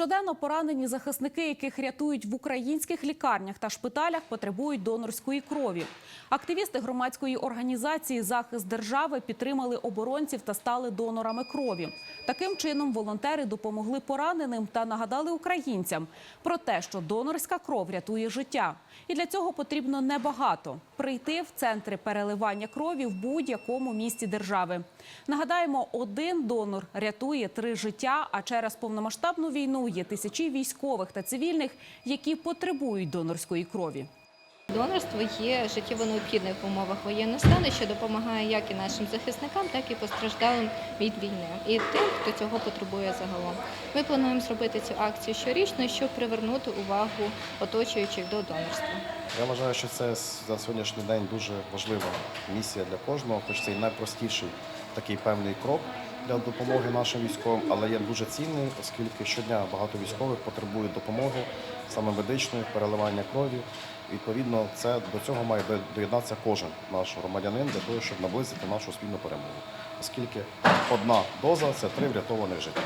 Щоденно поранені захисники, яких рятують в українських лікарнях та шпиталях, потребують донорської крові. Активісти громадської організації Захист держави підтримали оборонців та стали донорами крові. Таким чином волонтери допомогли пораненим та нагадали українцям про те, що донорська кров рятує життя. І для цього потрібно небагато прийти в центри переливання крові в будь-якому місті держави. Нагадаємо, один донор рятує три життя. А через повномасштабну війну є тисячі військових та цивільних, які потребують донорської крові. Донорство є життєво необхідним в умовах воєнного стану, що допомагає як і нашим захисникам, так і постраждалим від війни, і тим, хто цього потребує загалом. Ми плануємо зробити цю акцію щорічно, щоб привернути увагу оточуючих до донорства. Я вважаю, що це за сьогоднішній день дуже важлива місія для кожного, хоч це і найпростіший такий певний крок для допомоги нашим військовим, але є дуже цінний, оскільки щодня багато військових потребують допомоги, саме медичної, переливання крові. Відповідно, це до цього має до- доєднатися кожен наш громадянин для того, щоб наблизити нашу спільну перемогу, оскільки одна доза це три врятованих життя.